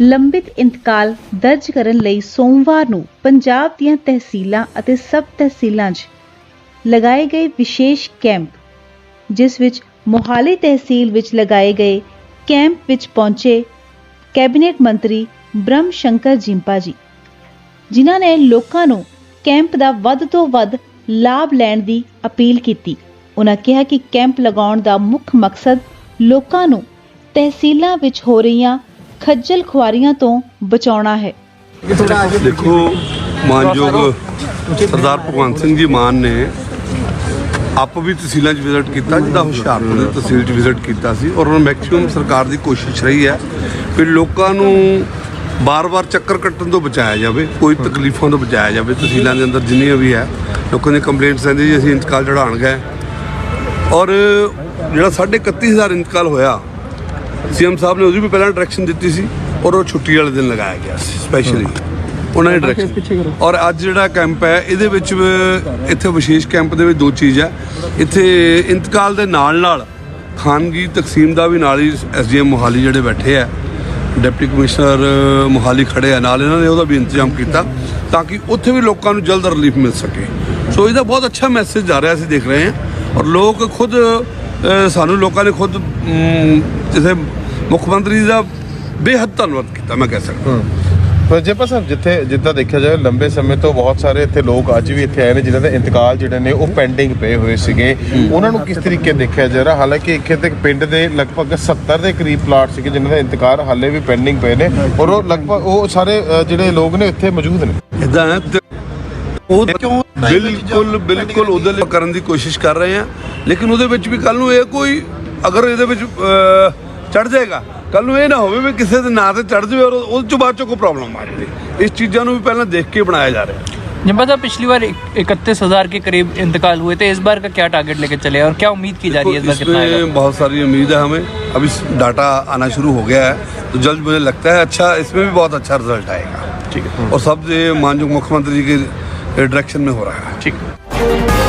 ਲੰਬਿਤ ਇੰਤਕਾਲ ਦਰਜ ਕਰਨ ਲਈ ਸੋਮਵਾਰ ਨੂੰ ਪੰਜਾਬ ਦੀਆਂ ਤਹਿਸੀਲਾਂ ਅਤੇ ਸਬ ਤਹਿਸੀਲਾਂ 'ਚ ਲਗਾਏ ਗਏ ਵਿਸ਼ੇਸ਼ ਕੈਂਪ, ਜਿਸ ਵਿੱਚ ਮੋਹਾਲੀ ਤਹਿਸੀਲ ਵਿੱਚ ਲਗਾਏ ਗਏ ਕੈਂਪ ਵਿੱਚ ਪਹੁੰਚੇ ਕੈਬਨਿਟ ਮੰਤਰੀ ਬ੍ਰਹਮ ਸ਼ੰਕਰ ਜਿੰਪਾ ਜੀ, ਜਿਨ੍ਹਾਂ ਨੇ ਲੋਕਾਂ ਨੂੰ ਕੈਂਪ ਦਾ ਵੱਧ ਤੋਂ ਵੱਧ ਲਾਭ ਲੈਣ ਦੀ ਅਪੀਲ ਕੀਤੀ। ਉਹਨਾਂ ਕਿਹਾ ਕਿ ਕੈਂਪ ਲਗਾਉਣ ਦਾ ਮੁੱਖ ਮਕਸਦ ਲੋਕਾਂ ਨੂੰ ਤਹਿਸੀਲਾਂ ਵਿੱਚ ਹੋ ਰਹੀਆਂ ਖੱਜਲ ਖੁਆਰੀਆਂ ਤੋਂ ਬਚਾਉਣਾ ਹੈ। ਦੇਖੋ, ਮਾਨਯੋਗ ਸਰਦਾਰ ਭਗਵੰਤ ਸਿੰਘ ਜੀ ਮਾਨ ਨੇ ਆਪ ਵੀ ਤਹਿਸੀਲਾਂ 'ਚ ਵਿਜ਼ਿਟ ਕੀਤਾ, ਜਿੱਦਾਂ ਹੁਸ਼ਿਆਰਪੁਰ ਦੀ ਤਹਿਸੀਲ 'ਚ ਵਿਜ਼ਿਟ ਕੀਤਾ ਸੀ ਔਰ ਉਹਨਾਂ ਮੈਕਸਿਮਮ ਸਰਕਾਰ ਦੀ ਕੋਸ਼ਿਸ਼ ਰਹੀ ਹੈ ਕਿ ਲੋਕਾਂ ਨੂੰ ਬਾਰ-ਬਾਰ ਚੱਕਰ ਕੱਟਣ ਤੋਂ ਬਚਾਇਆ ਜਾਵੇ, ਕੋਈ ਤਕਲੀਫਾਂ ਤੋਂ ਬਚਾਇਆ ਜਾਵੇ, ਤਹਿਸੀਲਾਂ ਦੇ ਅੰਦਰ ਜਿੰਨੀਆਂ ਵੀ ਹੈ, ਲੋਕਾਂ ਦੀਆਂ ਕੰਪਲੇਂਟਸ ਆਉਂਦੀ ਜੀ, ਅਸੀਂ ਇੰਤਕਾਲ ਚੜਾਉਣ ਗਏ। ਔਰ ਜਿਹੜਾ ਸਾਢੇ 31000 ਇੰਤਕਾਲ ਹੋਇਆ ਸੀਐਮ ਸਾਹਿਬ ਨੇ ਉਹਦੀ ਵੀ ਪਹਿਲਾਂ ਡਾਇਰੈਕਸ਼ਨ ਦਿੱਤੀ ਸੀ ਔਰ ਉਹ ਛੁੱਟੀ ਵਾਲੇ ਦਿਨ ਲਗਾਇਆ ਗਿਆ ਸੀ ਸਪੈਸ਼ਲੀ ਉਹਨਾਂ ਨੇ ਡਾਇਰੈਕਸ਼ਨ ਔਰ ਅੱਜ ਜਿਹੜਾ ਕੈਂਪ ਹੈ ਇਹਦੇ ਵਿੱਚ ਇੱਥੇ ਵਿਸ਼ੇਸ਼ ਕੈਂਪ ਦੇ ਵਿੱਚ ਦੋ ਚੀਜ਼ ਹੈ। ਇੱਥੇ ਇੰਤਕਾਲ ਦੇ ਨਾਲ ਨਾਲ ਖਾਨਗੀ ਤਕਸੀਮ ਦਾ ਵੀ ਨਾਲ ਹੀ ਐਸਡੀਐਮ ਮੋਹਾਲੀ ਜਿਹੜੇ ਬੈਠੇ ਆ ਡਿਪਟੀ ਕਮਿਸ਼ਨਰ ਮੋਹਾਲੀ ਖੜੇ ਆ ਨਾਲ ਇਹਨਾਂ ਨੇ ਉਹਦਾ ਵੀ ਇੰਤਜ਼ਾਮ ਕੀਤਾ ਤਾਂ ਕਿ ਉੱਥੇ ਵੀ ਲੋਕਾਂ ਨੂੰ ਜਲਦ ਰਿਲੀਫ ਮਿਲ ਸਕੇ। ਸੋ ਇਹਦਾ ਬਹੁਤ ਅੱਛਾ ਮੈਸੇਜ ਜਾ ਰਿਹਾ ਅਸੀਂ ਦੇਖ ਰਹੇ ਹਾਂ। ਔਰ ਲੋਕ ਖੁਦ ਸਾਨੂੰ ਲੋਕਾਂ ਨੇ ਖੁਦ ਜਿਵੇਂ ਮੁੱਖ ਮੰਤਰੀ ਦਾ ਬੇਹੱਦ ਧੰਨਵਾਦ ਕੀਤਾ ਮੈਂ ਕਹਿ ਸਕਦਾ। ਪਰ ਜੇ ਸਾਹਿਬ ਜਿੱਥੇ ਜਿੱਦਾਂ ਦੇਖਿਆ ਜਾਵੇ ਲੰਬੇ ਸਮੇਂ ਤੋਂ ਬਹੁਤ ਸਾਰੇ ਇੱਥੇ ਲੋਕ ਅੱਜ ਵੀ ਇੱਥੇ ਆਏ ਨੇ ਜਿਨ੍ਹਾਂ ਦੇ ਇੰਤਕਾਲ ਜਿਹੜੇ ਨੇ ਉਹ ਪੈਂਡਿੰਗ ਪਏ ਹੋਏ ਸੀਗੇ। ਉਹਨਾਂ ਨੂੰ ਕਿਸ ਤਰੀਕੇ ਦੇਖਿਆ ਜਾ ਰਿਹਾ? ਹਾਲਾਂਕਿ ਇੱਥੇ ਤੇ ਪਿੰਡ ਦੇ ਲਗਭਗ 70 ਦੇ ਕਰੀਬ ਪਲਾਟ ਸੀਗੇ ਜਿਨ੍ਹਾਂ ਦਾ ਇੰਤਕਾਲ ਹਾਲੇ ਵੀ ਪੈਂਡਿੰਗ ਪਏ ਨੇ। ਔਰ ਉਹ ਲਗਭਗ ਉਹ ਸਾਰੇ ਜਿਹੜੇ ਲੋਕ ਨੇ ਇੱਥੇ ਮੌਜੂਦ ਨੇ। ਇਦਾਂ ਉਹ ਬਿਲਕੁਲ ਬਿਲਕੁਲ ਉਹਦੇ ਲਈ ਕਰਨ ਦੀ ਕੋਸ਼ਿਸ਼ ਕਰ ਰਹੇ ਆ। ਲੇਕਿਨ ਉਹਦੇ ਵਿੱਚ ਵੀ ਕੱਲ ਨੂੰ ਇਹ ਕੋਈ ਅਗਰ ਇਹਦੇ ਵਿੱਚ ਚੜ ਜਾਏਗਾ ਕੱਲ ਨੂੰ ਇਹ ਨਾ ਹੋਵੇ ਵੀ ਕਿਸੇ ਦੇ ਨਾਂ ਤੇ ਚੜ ਜਾਵੇ ਔਰ ਉਹਦੇ ਚੋਂ ਬਾਅਦ ਚੋਂ ਕੋਈ ਪ੍ਰੋਬਲਮ ਆ ਜਾਵੇ ਇਸ ਚੀਜ਼ਾਂ ਨੂੰ ਵੀ ਪਹਿਲਾਂ ਦੇਖ ਕੇ ਬਣਾਇਆ ਜਾ ਰਿਹਾ जिम्पा साहब पिछली बार इकतीस हजार के करीब इंतकाल हुए थे इस बार का क्या टारगेट लेके चले और क्या उम्मीद की जा रही है इस बार कितना आएगा इसमें बहुत सारी उम्मीद है हमें अभी डाटा आना शुरू हो गया है तो जल्द मुझे लगता है अच्छा इसमें भी बहुत अच्छा रिजल्ट आएगा ठीक है और सब ये माननीय मुख्यमंत्री जी के डायरेक्शन में हो रहा है ठीक